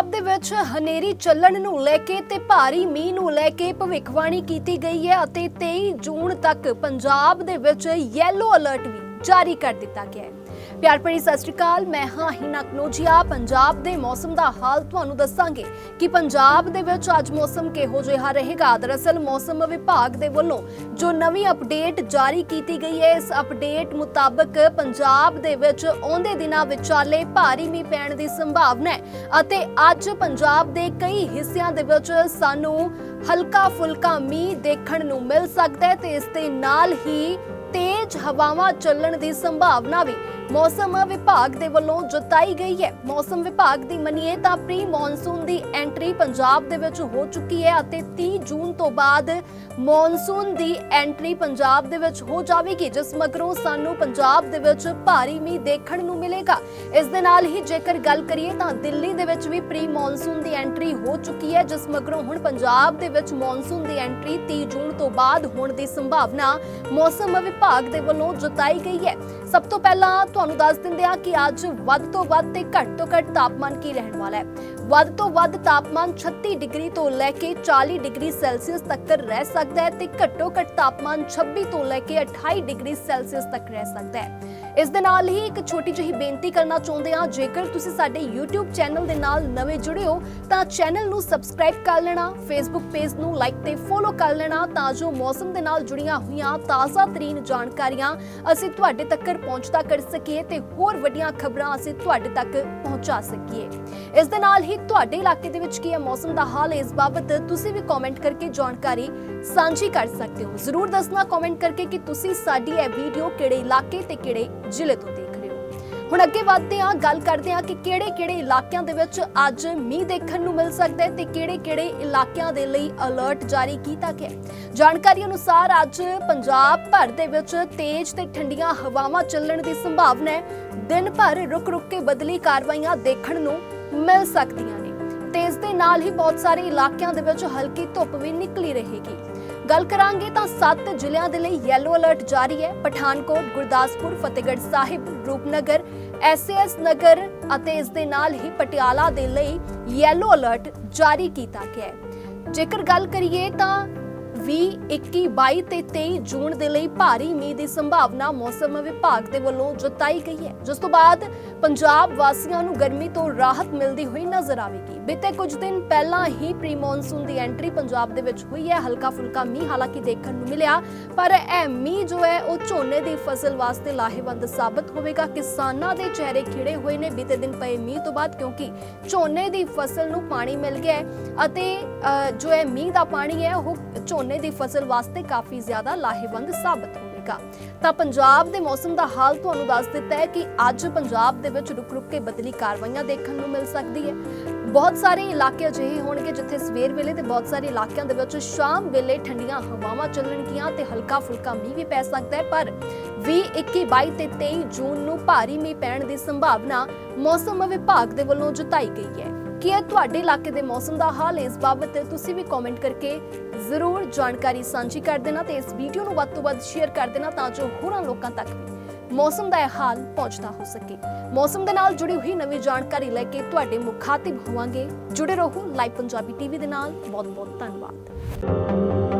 ਪੰਜਾਬ ਦੇ ਵਿੱਚ ਹਨੇਰੀ ਚੱਲਣ ਨੂੰ ਲੈ ਕੇ ਤੇ ਭਾਰੀ ਮੀਂਹ ਨੂੰ ਲੈ ਕੇ ਭਵਿੱਖਬਾਣੀ ਕੀਤੀ ਗਈ ਹੈ ਅਤੇ 23 ਜੂਨ ਤੱਕ ਪੰਜਾਬ ਦੇ ਵਿੱਚ ਯੈਲੋ ਅਲਰਟ ਵੀ ਜਾਰੀ ਕਰ ਦਿੱਤਾ ਗਿਆ ਹੈ। ਪਿਆਰ ਭਰੀ ਸਤਿ ਸ਼੍ਰੀ ਅਕਾਲ, ਮੈਂ ਹਾਂ ਹਿਨਾ ਕਨੋਜੀਆ। ਪੰਜਾਬ ਦੇ ਮੌਸਮ ਦਾ ਹਾਲ ਤੁਹਾਨੂੰ ਦੱਸਾਂਗੇ ਕਿ ਪੰਜਾਬ ਦੇ ਵਿੱਚ ਅੱਜ ਮੌਸਮ ਕਿਹੋ ਜਿਹਾ ਰਹੇਗਾ। ਦਰਅਸਲ ਮੌਸਮ ਵਿਭਾਗ ਦੇ ਵੱਲੋਂ ਜੋ ਨਵੀਂ ਅਪਡੇਟ ਜਾਰੀ ਕੀਤੀ ਗਈ ਹੈ, ਇਸ ਅਪਡੇਟ ਮੁਤਾਬਕ ਪੰਜਾਬ ਦੇ ਵਿੱਚ ਆਉਂਦੇ ਦਿਨਾਂ ਵਿਚਾਲੇ ਭਾਰੀ ਮੀਂਹ ਪੈਣ ਦੀ ਸੰਭਾਵਨਾ ਹੈ ਅਤੇ ਅੱਜ ਪੰਜਾਬ ਦੇ ਕਈ ਹਿੱਸਿਆਂ ਦੇ ਵਿੱਚ ਸਾਨੂੰ ਹਲਕਾ ਫੁਲਕਾ ਮੀਂਹ ਦੇਖਣ ਨੂੰ ਮਿਲ ਸਕਦਾ ਹੈ ਤੇ ਇਸ ਦੇ ਨਾਲ ਹੀ ਤੇਜ਼ ਹਵਾਵਾਂ ਚੱਲਣ ਦੀ ਸੰਭਾਵਨਾ ਵੀ ਮੌਸਮ ਵਿਭਾਗ ਦੇ ਵੱਲੋਂ ਜਤਾਈ ਗਈ ਹੈ। ਮੌਸਮ ਵਿਭਾਗ ਦੀ ਮੰਨੀਏ ਤਾਂ ਪ੍ਰੀ ਮੌਨਸੂਨ ਦੀ ਐਂਟਰੀ ਪੰਜਾਬ ਦੇ ਵਿੱਚ ਹੋ ਚੁੱਕੀ ਹੈ ਅਤੇ 30 ਜੂਨ ਤੋਂ ਬਾਅਦ ਮੌਨਸੂਨ ਦੀ ਐਂਟਰੀ ਪੰਜਾਬ ਦੇ ਵਿੱਚ ਹੋ ਜਾਵੇਗੀ, ਜਿਸ ਮਗਰੋਂ ਸਾਨੂੰ ਪੰਜਾਬ ਦੇ ਵਿੱਚ ਭਾਰੀ ਮੀਂਹ ਦੇਖਣ ਨੂੰ ਮਿਲੇਗਾ। ਇਸ ਦੇ ਨਾਲ ਹੀ ਜੇਕਰ ਗੱਲ ਕਰੀਏ ਤਾਂ ਦਿੱਲੀ ਦੇ ਵਿੱਚ ਵੀ ਪ੍ਰੀ ਮੌਨਸੂਨ ਦੀ ਐਂਟਰੀ ਹੋ ਚੁੱਕੀ ਹੈ, ਜਿਸ ਮਗਰੋਂ ਹੁਣ ਪੰਜਾਬ ਦੇ ਵਿੱਚ ਮੌਨਸੂਨ ਦੀ ਐਂਟਰੀ 30 ਜੂਨ ਤੋਂ ਬਾਅਦ ਹੋਣ ਦੀ ਸੰਭਾਵਨਾ ਮੌਸਮ ਵਿਭਾਗ ਦੇ ਵੱਲੋਂ ਜਤਾਈ ਗਈ ਹੈ। ਸਭ ਤੋਂ ਪਹਿਲਾਂ ਤੁਹਾਨੂੰ ਦੱਸ ਦਿੰਦੇ ਹਾਂ ਕਿ ਅੱਜ ਵੱਧ ਤੋਂ ਵੱਧ ਤੇ ਘੱਟ ਤੋਂ ਘੱਟ ਤਾਪਮਾਨ ਕੀ ਰਹਿਣ ਵਾਲਾ ਹੈ। ਵੱਧ ਤੋਂ ਵੱਧ ਤਾਪਮਾਨ 36 ਡਿਗਰੀ ਤੋਂ ਲੈ ਕੇ 40 ਡਿਗਰੀ ਸੈਲਸੀਅਸ ਤੱਕ ਰਹਿ ਸਕਦਾ ਹੈ ਤੇ ਘੱਟੋ ਘੱਟ ਤਾਪਮਾਨ 26 ਤੋਂ ਲੈ ਕੇ 28 ਡਿਗਰੀ ਸੈਲਸੀਅਸ ਤੱਕ ਰਹਿ ਸਕਦਾ ਹੈ। ਇਸ ਦੇ ਨਾਲ ਹੀ ਇੱਕ ਛੋਟੀ ਜਿਹੀ ਬੇਨਤੀ ਕਰਨਾ ਚਾਹੁੰਦੇ ਹਾਂ, ਜੇਕਰ ਤੁਸੀਂ ਸਾਡੇ YouTube ਚੈਨਲ ਦੇ ਨਾਲ ਨਵੇਂ ਜੁੜੇ ਹੋ, ਤਾਂ ਚੈਨਲ ਨੂੰ ਸਬਸਕ੍ਰਾਈਬ ਕਰ ਲੈਣਾ, Facebook ਪੇਜ ਨੂੰ ਲਾਈਕ ਤੇ ਫੋਲੋ ਕਰ ਲੈਣਾ, ਤਾਂ ਜੋ ਮੌਸਮ ਦੇ ਨਾਲ ਜੁੜੀਆਂ ਹੋਈਆਂ ਤਾਜ਼ਾ ਤਰੀਨ ਜਾਣਕਾਰੀਆਂ ਅਸੀਂ ਤੁਹਾਡੇ ਤੱਕ ਪਹੁੰਚਦਾ ਕਰ ਸਕੀਏ ਤੇ ਹੋਰ ਵੱਡੀਆਂ ਖਬਰਾਂ ਅਸੀਂ ਤੁਹਾਡੇ ਤੱਕ ਪਹੁੰਚਾ ਸਕੀਏ। ਇਸ ਦੇ ਨਾਲ ਹੀ ਤੁਹਾਡੇ ਇਲਾਕੇ ਦੇ ਵਿੱਚ ਕੀ ਹੈ, ਮੌਸਮ ਦਾ ਹਾਲ, ਇਸ ਬਾਬਤ ਤੁਸੀਂ ਵੀ ਕਮੈਂਟ ਕਰਕੇ ਜਾਣਕਾਰੀ ਸਾਂਝੀ ਕਰ ਸਕਦੇ ਹੋ। ਜ਼ਰੂਰ ਦੱਸਣਾ ਕਮੈਂਟ ਕਰਕੇ ਕਿ ਤੁਸੀਂ ਸਾਡੀ ਇਹ ਵੀਡੀਓ ਕਿਹੜੇ ਇਲਾਕੇ ਤੇ ਕਿਹੜੇ ਜ਼ਿਲ੍ਹੇ ਤੋਂ ਦੇਖ ਰਹੇ ਹੋ। ਹੁਣ ਅੱਗੇ ਵਧਦੇ ਹਾਂ, ਗੱਲ ਕਰਦੇ ਹਾਂ ਕਿ ਕਿਹੜੇ-ਕਿਹੜੇ ਇਲਾਕਿਆਂ ਦੇ ਵਿੱਚ ਅੱਜ ਮੀਂਹ ਦੇਖਣ ਨੂੰ ਮਿਲ ਸਕਦਾ ਹੈ ਤੇ ਕਿਹੜੇ-ਕਿਹੜੇ ਇਲਾਕਿਆਂ ਦੇ ਲਈ ਅਲਰਟ ਜਾਰੀ ਕੀਤਾ ਗਿਆ ਜਾਣਕਾਰੀ ਅਨੁਸਾਰ ਅੱਜ ਪੰਜਾਬ ਭਰ ਦੇ ਵਿੱਚ ਤੇਜ਼ ਤੇ ਠੰਡੀਆਂ ਹਵਾਵਾਂ ਚੱਲਣ ਦੀ ਸੰਭਾਵਨਾ ਹੈ। ਦਿਨ ਭਰ ਰੁਕ-ਰੁਕ ਕੇ ਬਦਲੀ ਕਾਰਵਾਈਆਂ ਦੇਖਣ ਨੂੰ ਮਿਲ ਸਕਦੀਆਂ ਨੇ। ਤੇ ਇਸ ਦੇ ਨਾਲ ਹੀ ਬਹੁਤ ਸਾਰੇ ਇਲਾਕਿਆਂ ਦੇ ਵਿੱਚ ਹਲਕੀ ਧੁੱਪ ਵੀ ਨਿਕਲੀ ਰਹੇਗੀ। ਗੱਲ ਕਰਾਂਗੇ ਤਾਂ 7 ਜ਼ਿਲ੍ਹਿਆਂ ਦੇ ਲਈ ਯੈਲੋ ਅਲਰਟ ਜਾਰੀ ਹੈ। ਪਠਾਨਕੋਟ, ਗੁਰਦਾਸਪੁਰ, ਫਤਿਹਗੜ੍ਹ ਸਾਹਿਬ, ਰੂਪਨਗਰ ਐਸਐਸ ਨਗਰ ਅਤੇ ਇਸ ਦੇ ਨਾਲ ਹੀ ਪਟਿਆਲਾ ਦੇ ਲਈ ਯੈਲੋ ਅਲਰਟ ਜਾਰੀ ਕੀਤਾ ਗਿਆ ਹੈ। ਜੇਕਰ ਗੱਲ ਕਰੀਏ ਤਾਂ 20 21 22 ਤੇ 23 ਜੂਨ ਦੇ ਲਈ ਭਾਰੀ ਮੀਂਹ ਦੀ ਸੰਭਾਵਨਾ ਮੌਸਮ ਵਿਭਾਗ ਦੇ ਵੱਲੋਂ ਜਤਾਈ ਗਈ ਹੈ। ਜਿਸ ਤੋਂ ਬਾਅਦ ਪੰਜਾਬ ਵਾਸੀਆਂ ਨੂੰ ਗਰਮੀ ਤੋਂ ਰਾਹਤ ਮਿਲਦੀ ਹੋਈ ਨਜ਼ਰ ਆਵੇਗੀ। ਬੀਤੇ ਕੁਝ ਦਿਨ ਪਹਿਲਾਂ ਹੀ ਪ੍ਰੀ ਮੌਨਸੂਨ ਦੀ ਐਂਟਰੀ ਪੰਜਾਬ ਦੇ ਵਿੱਚ ਹੋਈ ਹੈ। ਹਲਕਾ ਫੁਲਕਾ ਮੀਂਹ ਹਾਲਾਂਕਿ ਦੇਖਣ ਨੂੰ ਮਿਲਿਆ, ਪਰ ਇਹ ਮੀਂਹ ਜੋ ਹੈ, ਉਹ ਝੋਨੇ ਦੀ ਫਸਲ ਵਾਸਤੇ ਲਾਹੇਵੰਦ ਸਾਬਤ ਹੋਵੇਗਾ। ਕਿਸਾਨਾਂ ਦੇ ਚਿਹਰੇ ਖਿੜੇ ਹੋਏ ਨੇ ਬੀਤੇ ਦਿਨ ਪਏ ਮੀਂਹ ਤੋਂ ਬਾਅਦ, ਕਿਉਂਕਿ ਝੋਨੇ ਦੀ ਫਸਲ ਨੂੰ ਪਾਣੀ ਮਿਲ ਗਿਆ ਅਤੇ ਜੋ ਹੈ ਮੀਂਹ ਦਾ ਪਾਣੀ ਹੈ, ਉਹ ਝੋਨੇ ਦੀ ਫਸਲ ਵਾਸਤੇ ਕਾਫੀ ਜ਼ਿਆਦਾ ਲਾਹੇਵੰਦ ਸਾਬਤ ਹੋਵੇਗਾ। ਤਾਂ ਪੰਜਾਬ ਦੇ ਮੌਸਮ ਦਾ ਹਾਲ ਤੁਹਾਨੂੰ ਦੱਸ ਦਿੱਤਾ ਹੈ ਕਿ ਅੱਜ ਪੰਜਾਬ ਦੇ ਵਿੱਚ ਰੁਕ-ਰੁਕ ਕੇ ਬਦਲੀ ਕਾਰਵਾਈਆਂ ਦੇਖਣ ਨੂੰ ਮਿਲ ਸਕਦੀ ਹੈ। ਬਹੁਤ ਸਾਰੇ ਇਲਾਕੇ ਅਜਿਹੇ ਹੋਣਗੇ ਜਿੱਥੇ ਸਵੇਰ ਵੇਲੇ ਤੇ ਬਹੁਤ ਸਾਰੇ ਇਲਾਕਿਆਂ ਦੇ ਵਿੱਚ ਸ਼ਾਮ ਵੇਲੇ ਠੰਡੀਆਂ ਹਵਾਵਾਂ ਚੱਲਣਗੀਆਂ ਤੇ ਹਲਕਾ ਫੁਲਕਾ ਮੀਂਹ ਵੀ ਪੈ ਸਕਦਾ ਹੈ। ਪਰ 20 21 22 ਤੇ 23 ਜੂਨ ਨੂੰ ਭਾਰੀ ਮੀਂਹ ਪੈਣ ਦੀ ਸੰਭਾਵਨਾ ਮੌਸਮ ਵਿਭਾਗ ਦੇ ਵੱਲੋਂ ਜਤਾਈ ਗਈ ਹੈ। ਕੀ ਹੈ ਤੁਹਾਡੇ ਇਲਾਕੇ ਦੇ ਮੌਸਮ ਦਾ ਹਾਲ ਇਸ ਬਾਬਤ ਤੁਸੀਂ ਵੀ ਕਮੈਂਟ ਕਰਕੇ ਜ਼ਰੂਰ ਜਾਣਕਾਰੀ ਸਾਂਝੀ ਕਰ ਦੇਣਾ ਤੇ ਇਸ ਵੀਡੀਓ ਨੂੰ ਵੱਧ ਤੋਂ ਵੱਧ ਸ਼ੇਅਰ ਕਰ ਦੇਣਾ ਤਾਂ ਜੋ ਹੋਰਾਂ ਲੋਕਾਂ ਤੱਕ ਵੀ ਮੌਸਮ ਦਾ ਇਹ ਹਾਲ ਪਹੁੰਚਦਾ ਹੋ ਸਕੇ। ਮੌਸਮ ਦੇ ਨਾਲ ਜੁੜੀ ਹੋਈ ਨਵੀਂ ਜਾਣਕਾਰੀ ਲੈ ਕੇ ਤੁਹਾਡੇ ਮੁਖਾਤਿਬ ਹੋਵਾਂਗੇ। ਜੁੜੇ ਰਹੋ ਲਾਈਵ ਪੰਜਾਬੀ ਟੀਵੀ ਦੇ ਨਾਲ। ਬਹੁਤ ਬਹੁਤ ਧੰਨਵਾਦ।